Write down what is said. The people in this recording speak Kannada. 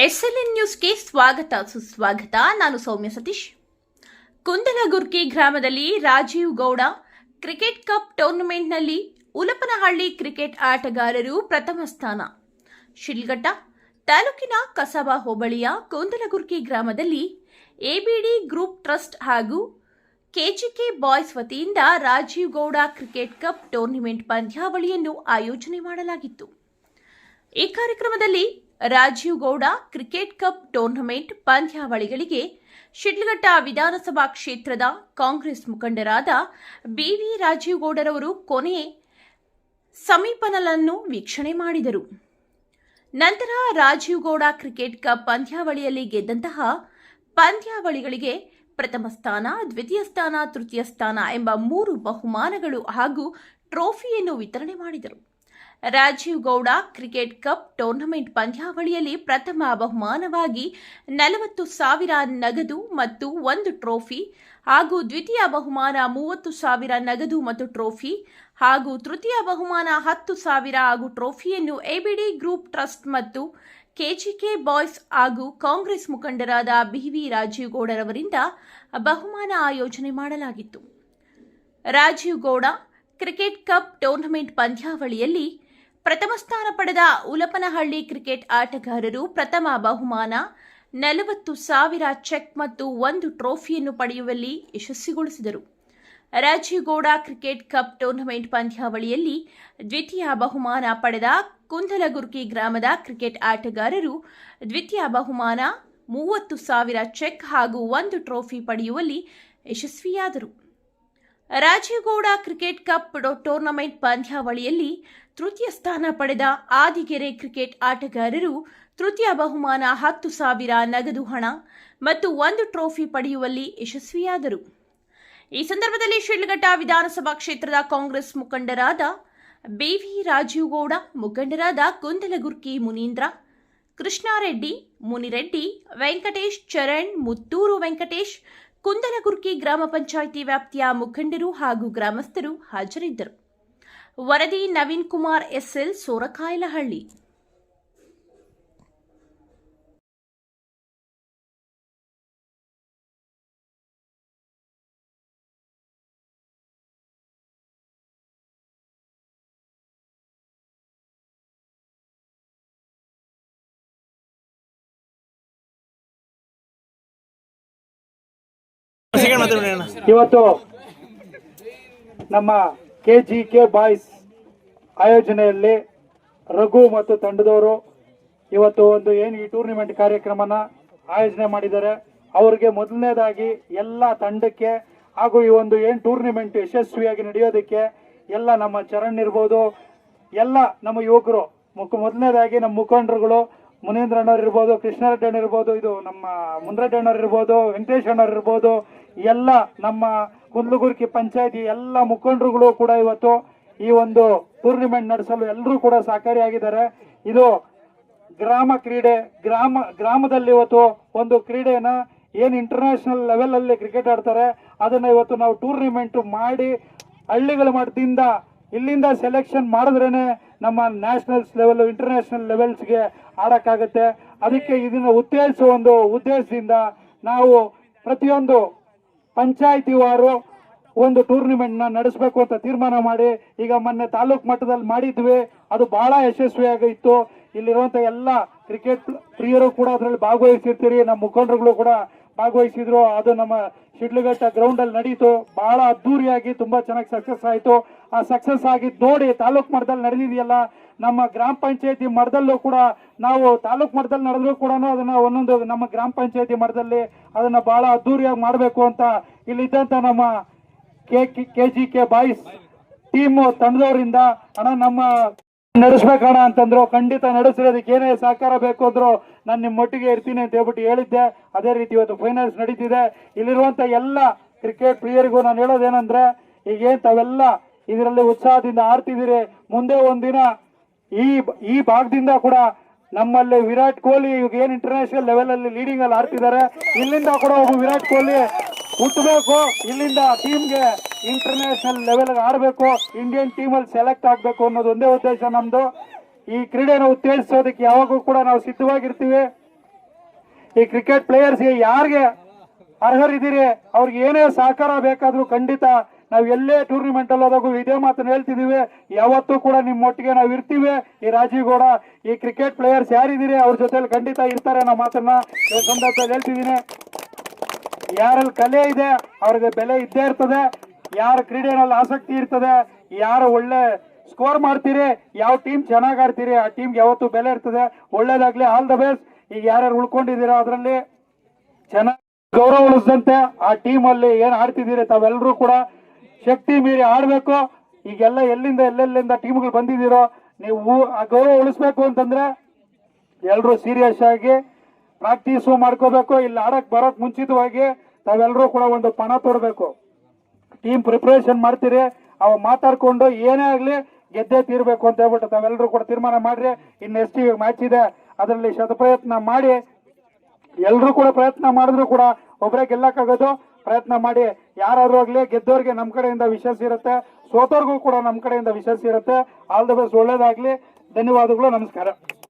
ನ್ಯೂಸ್ಗೆ ಸ್ವಾಗತ. ಸುಸ್ವಾಗತ. ನಾನು ಸೌಮ್ಯ ಸತೀಶ್. ಕುಂದಲಗುರ್ಕಿ ಗ್ರಾಮದಲ್ಲಿ ರಾಜೀವ್ ಗೌಡ ಕ್ರಿಕೆಟ್ ಕಪ್ ಟೂರ್ನಮೆಂಟ್ನಲ್ಲಿ ಉಲಪನಹಳ್ಳಿ ಕ್ರಿಕೆಟ್ ಆಟಗಾರರು ಪ್ರಥಮ ಸ್ಥಾನ. ಶಿಲ್ಘಟ್ಟ ತಾಲೂಕಿನ ಕಸಬಾ ಹೋಬಳಿಯ ಕುಂದಲಗುರ್ಕಿ ಗ್ರಾಮದಲ್ಲಿ ಎಬಿಡಿ ಗ್ರೂಪ್ ಟ್ರಸ್ಟ್ ಹಾಗೂ ಕೆಜಿಕೆ ಬಾಯ್ಸ್ ವತಿಯಿಂದ Rajeev Gowda cricket cup tournament ಪಂದ್ಯಾವಳಿಯನ್ನು ಆಯೋಜನೆ ಮಾಡಲಾಗಿತ್ತು. ಈ ಕಾರ್ಯಕ್ರಮದಲ್ಲಿ Rajeev Gowda cricket cup tournament ಪಂದ್ಯಾವಳಿಗಳಿಗೆ Shidlaghatta ವಿಧಾನಸಭಾ ಕ್ಷೇತ್ರದ ಕಾಂಗ್ರೆಸ್ ಮುಖಂಡರಾದ ಬಿವಿ ರಾಜೀವ್ ಗೌಡರವರು ಕೊನೆ ಸಮೀಪನಲನ್ನು ವೀಕ್ಷಣೆ ಮಾಡಿದರು. ನಂತರ ರಾಜೀವ್ ಗೌಡ ಕ್ರಿಕೆಟ್ ಕಪ್ ಪಂದ್ಯಾವಳಿಯಲ್ಲಿ ಗೆದ್ದಂತಹ ಪಂದ್ಯಾವಳಿಗಳಿಗೆ ಪ್ರಥಮ ಸ್ಥಾನ, ದ್ವಿತೀಯ ಸ್ಥಾನ, ತೃತೀಯ ಸ್ಥಾನ ಎಂಬ ಮೂರು ಬಹುಮಾನಗಳು ಹಾಗೂ ಟ್ರೋಫಿಯನ್ನು ವಿತರಣೆ ಮಾಡಿದರು. Rajeev Gowda cricket cup tournament ಪಂದ್ಯಾವಳಿಯಲ್ಲಿ ಪ್ರಥಮ ಬಹುಮಾನವಾಗಿ ನಲವತ್ತು ಸಾವಿರ ನಗದು ಮತ್ತು ಒಂದು ಟ್ರೋಫಿ ಹಾಗೂ ದ್ವಿತೀಯ ಬಹುಮಾನ ಮೂವತ್ತು ಸಾವಿರ ನಗದು ಮತ್ತು ಟ್ರೋಫಿ ಹಾಗೂ ತೃತೀಯ ಬಹುಮಾನ ಹತ್ತು ಸಾವಿರ ಹಾಗೂ ಟ್ರೋಫಿಯನ್ನು ಎಬಿಡಿ ಗ್ರೂಪ್ ಟ್ರಸ್ಟ್ ಮತ್ತು ಕೆಜಿಕೆ ಬಾಯ್ಸ್ ಹಾಗೂ ಕಾಂಗ್ರೆಸ್ ಮುಖಂಡರಾದ ಬಿವಿ ರಾಜೀವ್ ಗೌಡರವರಿಂದ ಬಹುಮಾನ ಆಯೋಜನೆ ಮಾಡಲಾಗಿತ್ತು. Rajeev Gowda cricket cup tournament ಪಂದ್ಯಾವಳಿಯಲ್ಲಿ ಪ್ರಥಮ ಸ್ಥಾನ ಪಡೆದ ಉಲಪನಹಳ್ಳಿ ಕ್ರಿಕೆಟ್ ಆಟಗಾರರು ಪ್ರಥಮ ಬಹುಮಾನ, ನಲವತ್ತು ಸಾವಿರ ಚೆಕ್ ಮತ್ತು ಒಂದು ಟ್ರೋಫಿಯನ್ನು ಪಡೆಯುವಲ್ಲಿ ಯಶಸ್ವಿಗೊಳಿಸಿದರು. Rajigowda Gowda cricket cup tournament ಪಂದ್ಯಾವಳಿಯಲ್ಲಿ ದ್ವಿತೀಯ ಬಹುಮಾನ ಪಡೆದ ಕುಂದಲಗುರ್ಕಿ ಗ್ರಾಮದ ಕ್ರಿಕೆಟ್ ಆಟಗಾರರು ದ್ವಿತೀಯ ಬಹುಮಾನ, ಮೂವತ್ತು ಸಾವಿರ ಚೆಕ್ ಹಾಗೂ ಒಂದು ಟ್ರೋಫಿ ಪಡೆಯುವಲ್ಲಿ ಯಶಸ್ವಿಯಾದರು. ರಾಜೀವ್ಗೌಡ ಕ್ರಿಕೆಟ್ ಕಪ್ ಟೂರ್ನಮೆಂಟ್ ಪಂದ್ಯಾವಳಿಯಲ್ಲಿ ತೃತೀಯ ಸ್ಥಾನ ಪಡೆದ ಆದಿಗೆರೆ ಕ್ರಿಕೆಟ್ ಆಟಗಾರರು ತೃತೀಯ ಬಹುಮಾನ ಹತ್ತು ಸಾವಿರ ನಗದು ಹಣ ಮತ್ತು ಒಂದು ಟ್ರೋಫಿ ಪಡೆಯುವಲ್ಲಿ ಯಶಸ್ವಿಯಾದರು. ಈ ಸಂದರ್ಭದಲ್ಲಿ ಶಿಡ್ಲಘಟ್ಟ ವಿಧಾನಸಭಾ ಕ್ಷೇತ್ರದ ಕಾಂಗ್ರೆಸ್ ಮುಖಂಡರಾದ ಬಿವಿ ರಾಜೀವ್ ಗೌಡ ಮುಖಂಡರಾದ ಕುಂದಲಗುರ್ಕಿ ಮುನೀಂದ್ರ, ಕೃಷ್ಣಾರೆಡ್ಡಿ, ಮುನಿರೆಡ್ಡಿ, ವೆಂಕಟೇಶ್ ಚರಣ್, ಮುತ್ತೂರು ವೆಂಕಟೇಶ್, ಕುಂದಲಗುರ್ಕಿ ಗ್ರಾಮ ಪಂಚಾಯಿತಿ ವ್ಯಾಪ್ತಿಯ ಮುಖಂಡರು ಹಾಗೂ ಗ್ರಾಮಸ್ಥರು ಹಾಜರಿದ್ದರು. ವರದಿ ನವೀನ್ ಕುಮಾರ್ ಎಸ್ಎಲ್ ಸೋರಕಾಯಲಹಳ್ಳಿ. ಇವತ್ತು ನಮ್ಮ ಕೆ ಜಿ ಕೆ ಬಾಯ್ಸ್ ಆಯೋಜನೆಯಲ್ಲಿ ರಘು ಮತ್ತು ತಂಡದವರು ಇವತ್ತು ಒಂದು ಏನು ಈ ಟೂರ್ನಿಮೆಂಟ್ ಕಾರ್ಯಕ್ರಮನ ಆಯೋಜನೆ ಮಾಡಿದ್ದಾರೆ. ಅವರಿಗೆ ಮೊದಲನೇದಾಗಿ ಎಲ್ಲ ತಂಡಕ್ಕೆ ಹಾಗೂ ಈ ಒಂದು ಏನು ಟೂರ್ನಿಮೆಂಟ್ ಯಶಸ್ವಿಯಾಗಿ ನಡೆಯೋದಕ್ಕೆ ಎಲ್ಲ ನಮ್ಮ ಚರಣ್ ಇರ್ಬೋದು ಎಲ್ಲ ನಮ್ಮ ಯುವಕರು ಮೊದಲನೇದಾಗಿ ನಮ್ಮ ಮುಖಂಡರುಗಳು ಮುನೀಂದ್ರ ಅಣ್ಣವ್ರು ಇರ್ಬೋದು ಕೃಷ್ಣರೆಡ್ಡಿ ಅಣ್ಣ ಇರ್ಬೋದು, ಇದು ನಮ್ಮ ಮುನ್ರೆಡ್ಡಿ ಅಣ್ಣವ್ರು ಇರ್ಬೋದು, ವೆಂಕಟೇಶ್ ಅಣ್ಣವ್ರು ಇರ್ಬೋದು, ಎಲ್ಲ ನಮ್ಮ ಕುಂದ್ಲುಗುರ್ಕಿ ಪಂಚಾಯತಿ ಎಲ್ಲ ಮುಖಂಡರುಗಳು ಕೂಡ ಇವತ್ತು ಈ ಒಂದು ಟೂರ್ನಿಮೆಂಟ್ ನಡೆಸಲು ಎಲ್ಲರೂ ಕೂಡ ಸಹಕಾರಿಯಾಗಿದ್ದಾರೆ ಇದು ಗ್ರಾಮ ಕ್ರೀಡೆ, ಗ್ರಾಮ, ಗ್ರಾಮದಲ್ಲಿ ಇವತ್ತು ಒಂದು ಕ್ರೀಡೆಯನ್ನ ಏನು ಇಂಟರ್ನ್ಯಾಷನಲ್ ಲೆವೆಲ್ ಅಲ್ಲಿ ಕ್ರಿಕೆಟ್ ಆಡ್ತಾರೆ, ಅದನ್ನ ಇವತ್ತು ನಾವು ಟೂರ್ನಿಮೆಂಟ್ ಮಾಡಿ ಹಳ್ಳಿಗಳ ಮಟ್ಟದಿಂದ ಇಲ್ಲಿಂದ ಸೆಲೆಕ್ಷನ್ ಮಾಡಿದ್ರೇನೆ ನಮ್ಮ ನ್ಯಾಷನಲ್ಸ್ ಲೆವೆಲ್ ಇಂಟರ್ನ್ಯಾಷನಲ್ ಲೆವೆಲ್ಸ್ಗೆ ಆಡೋಕ್ಕಾಗುತ್ತೆ. ಅದಕ್ಕೆ ಇದನ್ನ ಉತ್ತೇಜಿಸುವ ಒಂದು ಉದ್ದೇಶದಿಂದ ನಾವು ಪ್ರತಿಯೊಂದು ಪಂಚಾಯಿತಿ ವಾರು ಒಂದು ಟೂರ್ನಿಮೆಂಟ್ನ ನಡೆಸಬೇಕು ಅಂತ ತೀರ್ಮಾನ ಮಾಡಿ, ಈಗ ಮೊನ್ನೆ ತಾಲೂಕು ಮಟ್ಟದಲ್ಲಿ ಮಾಡಿದ್ವಿ. ಅದು ಬಹಳ ಯಶಸ್ವಿಯಾಗಿತ್ತು. ಇಲ್ಲಿರುವಂತ ಎಲ್ಲ ಕ್ರಿಕೆಟ್ ಪ್ರಿಯರು ಕೂಡ ಅದರಲ್ಲಿ ಭಾಗವಹಿಸಿರ್ತೀರಿ. ನಮ್ಮ ಮುಖಂಡರುಗಳು ಕೂಡ ಭಾಗವಹಿಸಿದ್ರು. ಅದು ನಮ್ಮ ಶಿಡ್ಲಘಟ್ಟ ಗ್ರೌಂಡ್ ಅಲ್ಲಿ ನಡೀತು. ಬಹಳ ಅದ್ದೂರಿಯಾಗಿ ತುಂಬಾ ಚೆನ್ನಾಗಿ ಸಕ್ಸಸ್ ಆಯ್ತು. ಆ ಸಕ್ಸಸ್ ಆಗಿದ್ದು ನೋಡಿ ತಾಲೂಕ್ ಮಟ್ಟದಲ್ಲಿ ನಡೆದಿದೆಯಲ್ಲ, ನಮ್ಮ ಗ್ರಾಮ ಪಂಚಾಯತಿ ಮಟ್ಟದಲ್ಲೂ ಕೂಡ ನಾವು ತಾಲೂಕ್ ಮಟ್ಟದಲ್ಲಿ ನಡೆದ್ರು ಕೂಡ ಅದನ್ನ ಒಂದೊಂದು ನಮ್ಮ ಗ್ರಾಮ ಪಂಚಾಯತಿ ಮಟ್ಟದಲ್ಲಿ ಅದನ್ನ ಬಹಳ ಅದ್ದೂರಿಯಾಗಿ ಮಾಡಬೇಕು ಅಂತ ಇಲ್ಲಿದ್ದಂತ ನಮ್ಮ K K, G, K boys team ತಂಡದವರಿಂದ. ಅಣ್ಣ, ನಮ್ಮ ನಡೆಸ್ಬೇಕಣ್ಣ ಅಂತಂದ್ರು, ಖಂಡಿತ ನಡೆಸ್ರಿ ಅದಕ್ಕೆ ಏನೇ ಸಹಕಾರ ಬೇಕು ಅಂದ್ರು ನಾನು ನಿಮ್ಮ ಒಟ್ಟಿಗೆ ಇರ್ತೀನಿ ಅಂತ ಹೇಳ್ಬಿಟ್ಟು ಹೇಳಿದ್ದೆ. ಅದೇ ರೀತಿ ಇವತ್ತು ಫೈನಲ್ಸ್ ನಡೀತಿದೆ. ಇಲ್ಲಿರುವಂತ ಎಲ್ಲ ಕ್ರಿಕೆಟ್ ಪ್ರಿಯರಿಗೂ ನಾನು ಹೇಳೋದೇನಂದ್ರೆ ಈಗ ಏನ್ ತಾವೆಲ್ಲ ಇದರಲ್ಲಿ ಉತ್ಸಾಹದಿಂದ ಆಡ್ತಿದ್ದೀರಿ. ಮುಂದೆ ಒಂದಿನ ಈ ಈ ಭಾಗದಿಂದ ಕೂಡ ನಮ್ಮಲ್ಲಿ ವಿರಾಟ್ ಕೊಹ್ಲಿ ಇವಾಗ ಏನ್ ಇಂಟರ್ನ್ಯಾಷನಲ್ ಲೆವೆಲ್ ಅಲ್ಲಿ ಲೀಡಿಂಗ್ ಅಲ್ಲಿ ಆಡ್ತಿದ್ದಾರೆ, ಇಲ್ಲಿಂದ ಕೂಡ ಒಬ್ಬ ವಿರಾಟ್ ಕೊಹ್ಲಿ ಹುಟ್ಟಬೇಕು ಇಲ್ಲಿಂದ ಟೀಮ್ಗೆ ಇಂಟರ್ನ್ಯಾಷನಲ್ ಲೆವೆಲ್ ಆಡಬೇಕು ಇಂಡಿಯನ್ ಟೀಮ್ ಅಲ್ಲಿ ಸೆಲೆಕ್ಟ್ ಆಗಬೇಕು ಅನ್ನೋದು ಒಂದೇ ಉದ್ದೇಶ ನಮ್ದು. ಈ ಕ್ರೀಡೆನ ಉತ್ತೇಜಿಸೋದಕ್ಕೆ ಯಾವಾಗೂ ಕೂಡ ನಾವು ಸಿದ್ಧವಾಗಿರ್ತೀವಿ. ಈ ಕ್ರಿಕೆಟ್ ಪ್ಲೇಯರ್ಸ್ಗೆ ಯಾರಿಗೆ ಅರ್ಹರಿದ್ದೀರಿ, ಅವ್ರಿಗೆ ಏನೇ ಸಹಕಾರ ಬೇಕಾದರೂ ಖಂಡಿತ ನಾವು ಎಲ್ಲೇ ಟೂರ್ನಿಮೆಂಟ್ ಅಲ್ಲಿ ಹೋದಾಗೂ ಇದೇ ಮಾತನ್ನು ಹೇಳ್ತಿದೀವಿ ಯಾವತ್ತೂ ಕೂಡ ನಿಮ್ಮೊಟ್ಟಿಗೆ ನಾವು ಇರ್ತೀವಿ. ಈ ರಾಜೀವ್ ಗೌಡ, ಈ ಕ್ರಿಕೆಟ್ ಪ್ಲೇಯರ್ಸ್ ಯಾರಿದ್ದೀರಿ, ಅವ್ರ ಜೊತೆಲಿ ಖಂಡಿತ ಇರ್ತಾರೆ ಅನ್ನೋ ಮಾತನ್ನ ಸಂದರ್ಭದಲ್ಲಿ ಹೇಳ್ತಿದ್ದೀನಿ. ಯಾರಲ್ಲಿ ಕಲೆ ಇದೆ ಅವ್ರಿಗೆ ಬೆಲೆ ಇದ್ದೇ ಇರ್ತದೆ. ಯಾರ ಕ್ರೀಡೆನಲ್ಲಿ ಆಸಕ್ತಿ ಇರ್ತದೆ, ಯಾರು ಒಳ್ಳೆ ಸ್ಕೋರ್ ಮಾಡ್ತೀರಿ, ಯಾವ ಟೀಮ್ ಚೆನ್ನಾಗಿ ಆಡ್ತೀರಿ, ಆ ಟೀಮ್ಗೆ ಯಾವತ್ತು ಬೆಲೆ ಇರ್ತದೆ. ಒಳ್ಳೇದಾಗ್ಲಿ ಆಲ್ ದ ಬೆಸ್ಟ್ ಈಗ ಯಾರ್ಯಾರು ಉಳ್ಕೊಂಡಿದ್ದೀರಾ ಅದರಲ್ಲಿ ಚೆನ್ನಾಗಿ ಗೌರವ ಉಳಿಸಿದಂತೆ ಆ ಟೀಮ್ ಅಲ್ಲಿ ಏನ್ ಆಡ್ತಿದ್ದೀರಿ ತಾವೆಲ್ಲರೂ ಕೂಡ ಶಕ್ತಿ ಮೀರಿ ಆಡ್ಬೇಕು. ಈಗೆಲ್ಲ ಎಲ್ಲಿಂದ, ಎಲ್ಲೆಲ್ಲಿಂದ ಟೀಮ್ಗಳು ಬಂದಿದ್ದೀರೋ, ನೀವು ಆ ಗೌರವ ಉಳಿಸ್ಬೇಕು ಅಂತಂದ್ರೆ ಎಲ್ಲರೂ ಸೀರಿಯಸ್ ಆಗಿ ಪ್ರಾಕ್ಟೀಸು ಮಾಡ್ಕೋಬೇಕು. ಇಲ್ಲಿ ಆಡಕ್ ಬರೋಕ್ ಮುಂಚಿತವಾಗಿ ತಾವೆಲ್ಲರೂ ಕೂಡ ಒಂದು ಪಣ ತೊಡಬೇಕು. ಟೀಮ್ ಪ್ರಿಪರೇಷನ್ ಮಾಡ್ತೀರಿ, ಅವ ಮಾತಾಡ್ಕೊಂಡು ಏನೇ ಆಗಲಿ ಗೆದ್ದೇ ತೀರ್ಬೇಕು ಅಂತ ಹೇಳ್ಬಿಟ್ಟು ತಾವೆಲ್ಲರೂ ಕೂಡ ತೀರ್ಮಾನ ಮಾಡ್ರಿ. ಇನ್ನು ಟಿ ಮ್ಯಾಚ್ ಇದೆ. ಅದರಲ್ಲಿ ಶತಪ್ರಯತ್ನ ಮಾಡಿ ಎಲ್ಲರೂ ಕೂಡ ಪ್ರಯತ್ನ ಮಾಡಿದ್ರು ಕೂಡ ಒಬ್ಬರೇ ಗೆಲ್ಲಕ್ಕಾಗೋದು ಪ್ರಯತ್ನ ಮಾಡಿ. ಯಾರಾದ್ರೂ ಆಗಲಿ ಗೆದ್ದವ್ರಿಗೆ ನಮ್ಮ ಕಡೆಯಿಂದ ವಿಶೇಷ ಇರುತ್ತೆ ಸೋತವ್ರಿಗೂ ಕೂಡ ನಮ್ಮ ಕಡೆಯಿಂದ ವಿಶೇಷ ಇರುತ್ತೆ. ಆಲ್ ದ ಬೆಸ್ಟ್ ಒಳ್ಳೇದಾಗ್ಲಿ. ಧನ್ಯವಾದಗಳು. ನಮಸ್ಕಾರ.